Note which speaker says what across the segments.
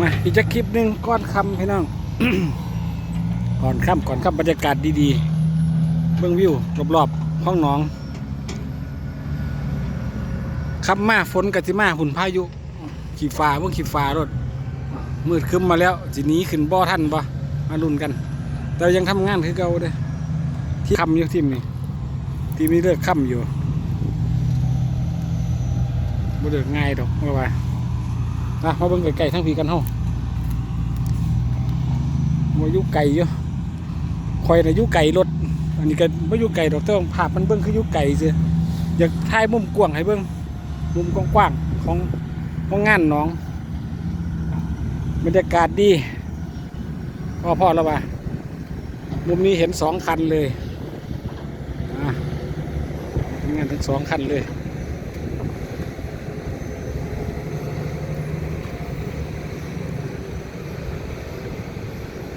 Speaker 1: มาอีกจะคลิปหนึ่งก้อนคำพี่น้องก่อนค่ำก่อนค่ำบรรยากาศดีๆ เบื้องวิวรอบๆห้องน้องขับมาฝนกับสิมาหุ่นพายุขี่ฟ้าเมื่อขี่ฟ้ารถมืดคึ้มมาแล้วสิหนี้ขึ้นบ่อท่านบ่มาลุนกัน แต่ยังทำงานคือเก่าเด้อที่คำอยู่ทีมนี้ทีมนี้เลิกค่ำอยู่บ่เลิกง่ายดอกว่าว่า นะมาเบิ่งไก่ๆทั้งพีกันเฮามายู่ไก่อยู่คอยนะยู่ไก่รถ อันนี้ก็บ่ยู่ไก่ดอกต่ว่าภาพมันเบิ่งคือยู่ไก่ซื่ออยากถ่ายมุมกว้างให้เบิ่งมุมกว้างๆของของงานน้องบรรยากาศดีพ่อพ่อแล้วว่ามุมนี้เห็นสองคันเลยอะงานทั้งสองคันเลย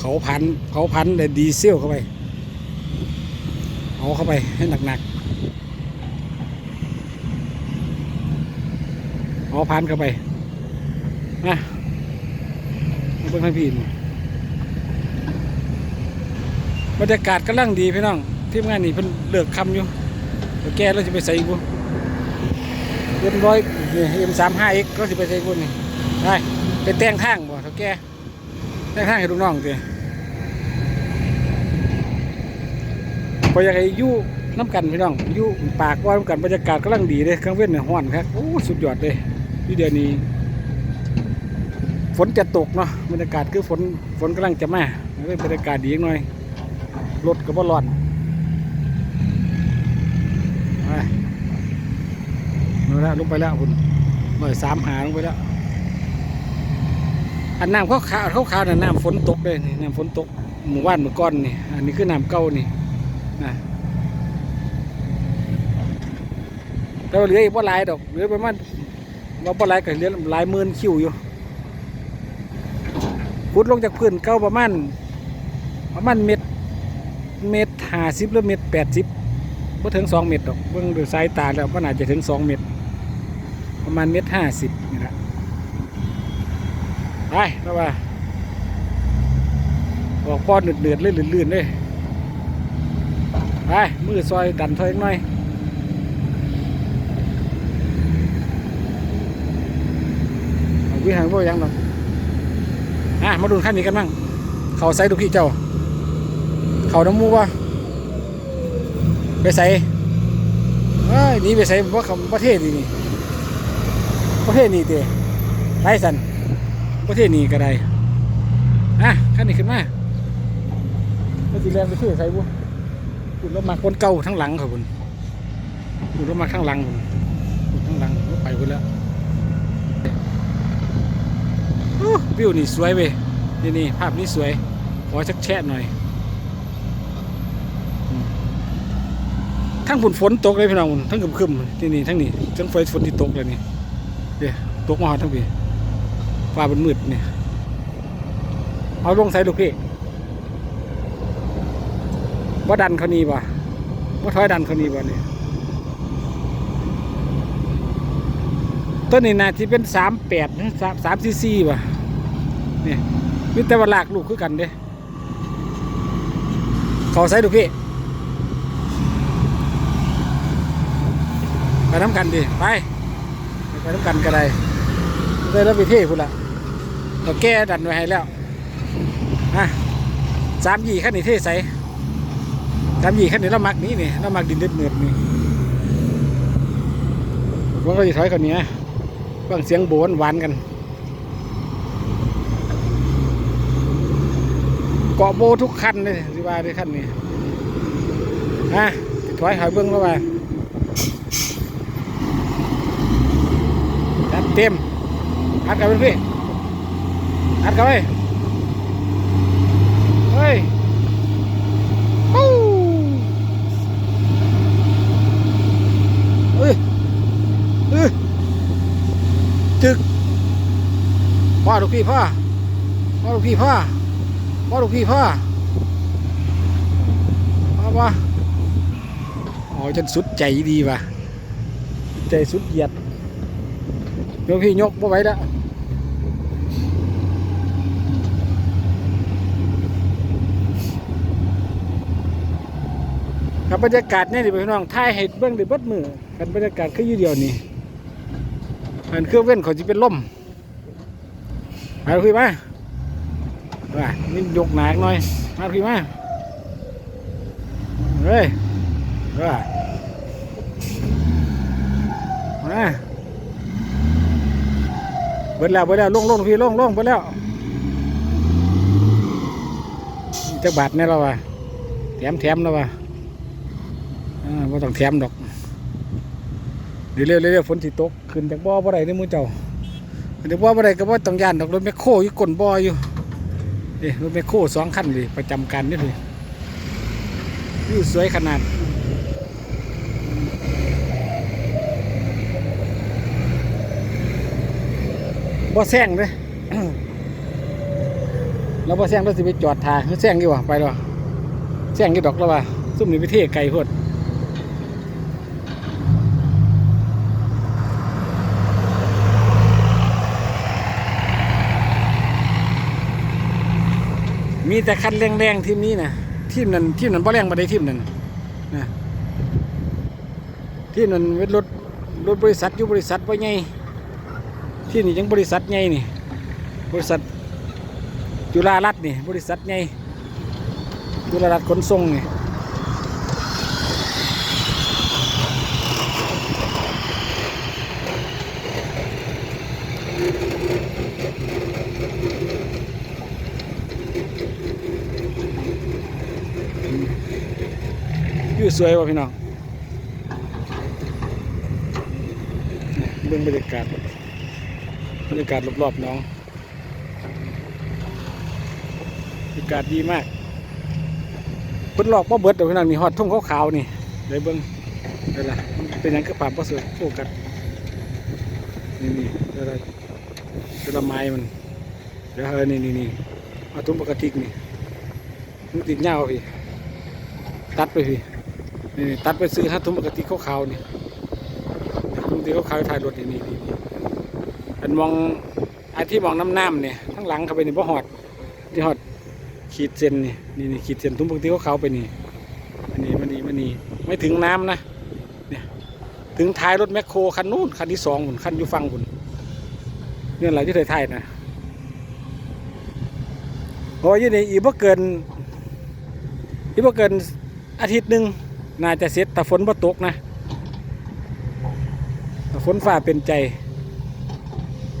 Speaker 1: เขาพันเขาพันแต่ดีเซลเข้าไปเอาเข้าไปให้หนักๆเอาพันเข้าไปนะมาเบิ่งให้พี่นี่บรรยากาศกำลังดีพี่น้องทีมงานนี่เพิ่นเลือกคำอยู่เดี๋ยวแกเราจะไปใส่กบุเรียบร้อยนี่เอ็มสามห้าเอ็กก็จะไปใส่กบุนี่ได้ไปแต่งทางบ่เท่าแก ได้ข้างให้ลูกน้องสิพออยากให้ยู่น้ำกันพี่น้องยู่ปากว่าน้ำกันบรรยากาศกำลังดีเลยกลางเว้นเนี่ยห้อนครับโอ้สุดยอดเลยที่เดือนนี้ ฝนจะตกเนาะบรรยากาศคือฝนฝนกำลังจะมาเลยบรรยากาศดีหน่อยรถก็บ่ร้อนไปมาแล้วลงไปแล้วคุณหน่อยสามหาลงไปแล้ว อันน้ำเขาขาวเขาขาวน่ะน้ำฝนตกเลยนี่น้ำฝนตกหมู่บ้านเมื่อก่อนนี่อันนี้คือน้ำเก่านี่นะแต่ว่าเหลืออีกว่าหลายดอกเหลือประมาณว่าบ่หลายก็เหลือหลายหมื่นคิวอยู่พุดลงจากพื้นเก่าประมาณประมาณเม็ดเม็ดห้าสิบหรือเม็ดแปดสิบบ่ถึงสองเม็ดดอกเบิ่งด้วยสายตาแล้วก็น่าจะถึงสองเม็ดประมาณเม็ดห้าสิบ ไปแล้วว่าออกป้อนเดือดๆเลยลื่นๆเลยไปมือซอยดันถอยหน่อยเอาวิหารว่ายังหรอกอะมาดูขั้นนี้กันบ้างเขาใส่ดูพี่เจ้า เขาน้ำมูวะไปใส่เอ้ยนี่ไปใส่ว่าเขาประเทศนี่ประเทศนี่เตะไปสัน ประเทศนี้ก็ได้อะขั้นนี้ขึ้นมาแล้วสีแรงไปช่วใครบุคุณรถมาคนเก่าทั้งหลังครับคุณคุณรถมาข้างหลังคุณคุณทั้งหลังรถไปคุณแล้ววิวนี่สวยเว้ยนี่นี่ภาพนี้สวย ขอชักแชะหน่อยทั้งฝนฝนตกเลยพี่น้องทั้งกึมคึมๆนี่นี่ทั้งนี้ทั้งไฟฝนที่ตกเลยนี่เดี๋ยวตกมาทั้งปี ฟ้ามันมืดเนี่ย เอาลงใส่ลูกพี่ว่าดันเขานีบ่ว่าถอยดันเขานีบ่เนี่ยต้นนี้นาที่เป็นสามแปดสามสามซีซีบ่เนี่ยมีแต่ว่าลากลูกคือกันเด้เขาใส่ลูกพี่ไปน้ำกันดิไป ไปน้ำกันก็ได้ ได้แล้วไปเที่พุ่นละเราแก้ดันไว้ให้แล้วอะสามยี่ขั้นนี้เท่ใส่สามยี่ขั้นนี้เรามักนี้นี่เรามักดินเด็ดเนือนี่ผมก็จะถอยคนนี้ฟังเสียงโบนหวานกันเกาะโบทุกคันเลยสิว่าด้วยคันนี้อะถอยหอยเบิ้งแล้วว่าจัดเต็ม อัดกันเป็นพี่อัดเข้าไปเฮ้ยฮู้เอ้ยเอ้ยจึกพ่อลูกพี่พ่อพ่อลูกพี่พ่อพ่อลูกพี่พ่อพ่อพ่อโอ้ยจนสุดใจดีว่ะใจสุดเหยียดเดี๋ยวพี่ยกบ่ไหว้แล้ว กับบรรยากาศเนี่ยดิพี่น้องถ่ายให้เบิ่งด้เบิดมือกันบรรยากาศคืออยู่เดียวนี่อันเครื่องเว้นเขาจะเป็นลมมาคุยมาว่านี่ยกหนักหน่อยมาคุยมาเฮ้ยว่ามาเบิดแล้วเบิดแล้วลงลงพี่ลงลงเบิดแล้วจักบาทเนี่ยเราวะแถมแถมแล้ววะ อ่าต้องแถมดอกเดี๋ยวเร็วเร็วฝนสิตกขึ้นจากบ่อบ่ได้เด้อหมู่เจ้าขึ้นจากบ่อบ่ได้ก็บ่ต้องยานดอกรถแมคโครอยู่ก้นบ่ออยู่เอ้รถแมคโครสองคันเลยประจำการนี่เลยวิวสวยขนาดบ่แซงเด้แล้วบ่แซงเราสิไปจอดทาคือแซงดีกว่าไปแล้วแซงอยู่ดอกแล้วว่าซุ่มนี่ไปเทไกลโพด มีแต่คันแรงๆทีมนี้นะทีมนั้นทีมนั้นบ่แรงบ่ได้ทีมนั้นนะทีมนั้นเวทรถรถบริษัทอยู่บริษัทบ่ใหญ่ที่นี่ยังบริษัทใหญ่นี่ บริษัทจุฬารัตน์นี่ บริษัทใหญ่จุฬารัตน์ขนส่งนี่ สวยว่ะพี่น้องเบื้องบรรยากาศบรรยากาศรอบๆน้องบรรยากาศดีมากเพิ่นหลอกว่าเบิดแต่พี่น้องนี่ฮอดทุ่งขาวๆนี่ได้เบิ่งได้ละมันเป็นยังคือปามบ่สวยโฟกัสนี่นี่ได้ละได้ละไม้มันเดี๋ยวเออนี่นี่นี่เอาทุ่งปกตินี่มันติดเหย้าพี่ตัดไปพี่ นี่ตัดไปซื้อฮะทุ่มปกติขาวๆนี่ทุ่มปกติขาวๆถ่ายรถนี่นี่นี่อันมองอันที่มองน้ำน้ำเนี่ยทั้งหลังเข้าไปนี่บ่หอดที่หอดขีดเส้นนี่นี่นี่ขีดเส้นทุ่มปกติขาวๆไปนี่อันนี้มันนี่มันนี่ไม่ถึงน้ำนะเนี่ยถึงท้ายรถแมคโครคันนู้นคันที่สองหุ่นคันอยู่ฟังหุ่นเนี่ยอะไรที่เคยถ่ายนะโอ้ยนี่อีกบ่เกินที่ว่เกินอาทิตย์หนึ่ง น่าจะเสร็จแต่ฝนบ่ตกนะถ้าฝนฟ้าเป็นใจ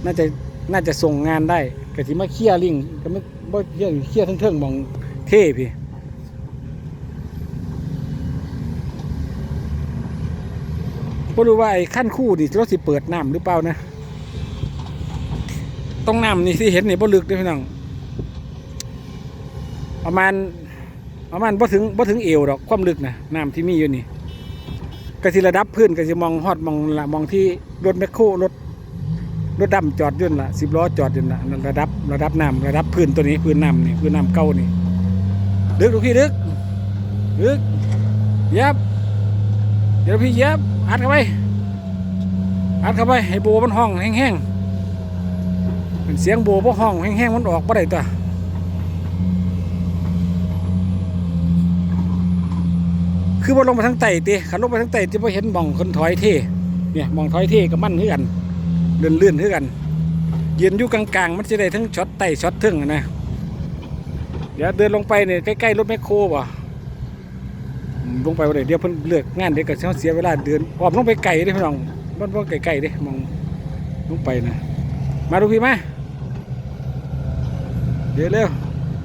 Speaker 1: น่าจะน่าจะส่งงานได้ก็ที่มาเคลียร์ลิงก็ไม่บ่เคลียเคลียทั้งเทิงๆมองเท่พี่บ่รู้ว่าไอ้ขั้นคู่นี่รถสิเปิดน้ำหรือเปล่านะต้องน้ำนี่ที่เห็นนี่บ่ลึกด้อพี่น้องประมาณ ประมาณบ่ถึงบ่ถึงเอวดอกความลึกนะน้ำที่มีอยู่นี่ก็สิระดับพื้นก็สิมองฮอดมองละมองที่รถแมคโครรถรถดำจอดยืนนละสิบล้อจอดยืนละระดับระดับน้ำระดับพื้นตัวนี้พื้นน้ำนี่พื้นน้ำเก่านี่ดึกลูกพี่ดึกดึกเย็บเดี๋ยวพี่เย็บอัดเข้าไปอัดเข้าไปให้โบมันห้องแห้งๆเป็นเสียงโบพวกห้องแห้งๆมันออกบ่ได้ตัว คือบ่ลงไปทั้งไต่ตีขันลงไปทั้งไต่จะไ่เห็นมองคนถอยเท่เนี่ยมองถอยเท่กับมั่นคือกันเลื่อนเลื่อนคือกันยืนอยู่กลางๆ มันจะได้ทั้งช็อตไต่ช็อตทึ่งอะนะเดี๋ยวเดินลงไปเนี่ยใกล้ๆรถแมคโครป่ะลงไปว่าเดี๋ยวเพิ่นเลือกงานเดี๋ยวก็เสียเวลาเดินออมลงไปไกลเด้พี่น้องมันว่าไกลๆเด้มองลงไปนะมาดูพี่มาเดี๋ยวเร็ว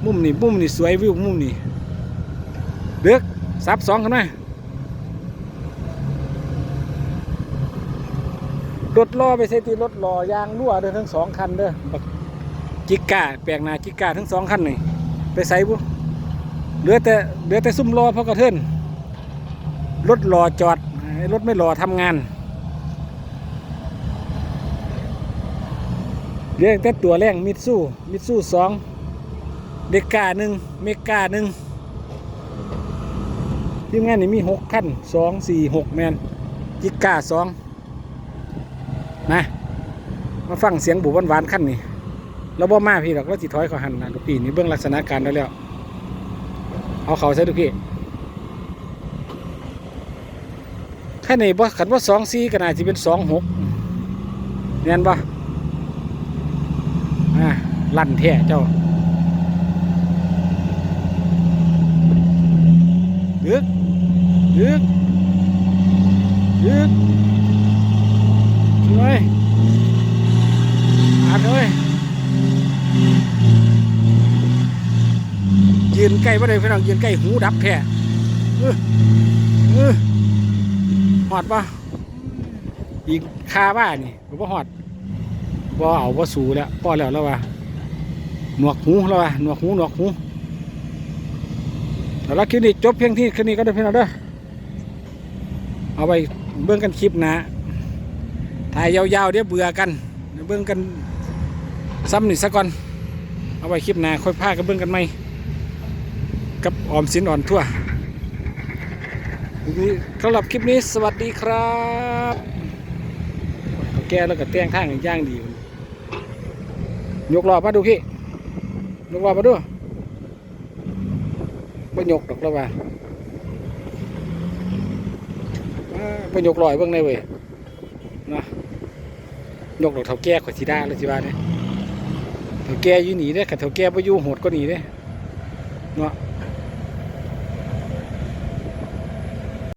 Speaker 1: มุมนี่มุมนี่สวยวิวมุมนี่เด็ก ซับสองกันไหมรถล้อไปใส่ตีรถล้อยางรั่วเด้อทั้งสองคันเด้อบักจิก้าแปลงหนาจิก้าทั้งสองคันนี่ไปใส่บุเหลือแต่เหลือแต่ซุ่มรอเพราะกระเทินรถรอจอดให้รถไม่รอทำงานเหลือแต่ตัวแรงมิดสู้มิดสู้สองเด็กกาหนึ่งเมกาหนึ่ง ทีมงานนี่มีหกคันสองสี่หกแมนจิก้าสองนะมาฟังเสียงบุบหวานๆขั้นนี่เราบ่มาพี่หรอกเราสิถอยเขาหันนะลูกพี่นี่เบื้องลักษณะการแล้วแล้ว เอาเขาใส่ลูกพี่แค่นี้บ่ขันว่าสองสี่ก็น่าจะเป็นสองหกเนียนบ่อ่าลั่นแท้เจ้ายึก ยึกยึกช่วยอัดเลยยืนใกล้บ่ได้พี่น้องยืนใกล้หูดับแท้เออเออหอดปะอีกคาบ้านี่ผมว่าหอดบ่เอาบ่สูแล้วพอแล้วแล้วว่าหนวกหูแล้วว่าหนวกหูหนวกหูแล้วคลิปนี้จบเพียงที่แค่นี้ก็ได้อพี่น้องเด้อ เอาไปเบิ่งกันคลิปนะถ่ายยาวๆเดี๋ยวเบื่อกันเดี๋ยวเบิ่งกันซ้ำหนี่ซะก่อนเอาไว้คลิปหน้าค่อยพากันเบิ่งกันไหมกับออมสินอ่อนทั่วนี่สำหรับคลิปนี้สวัสดีครับแกแล้วก็แต่งทางอย่างดี ยกล้อมาดูพี่ ยกล้อมาดูไม่ยกดอกแล้วว่า ไปยกลอยเบื้องในเว้ยนะยกดอกเท่าแก่ข่อยสีด้าเลยสิบ้านเนี่ยเท่าแก่ยู่หนีเนี่ยขัดเท่าแก่ไปยู่โหดก็หนีเนี่ยเนาะ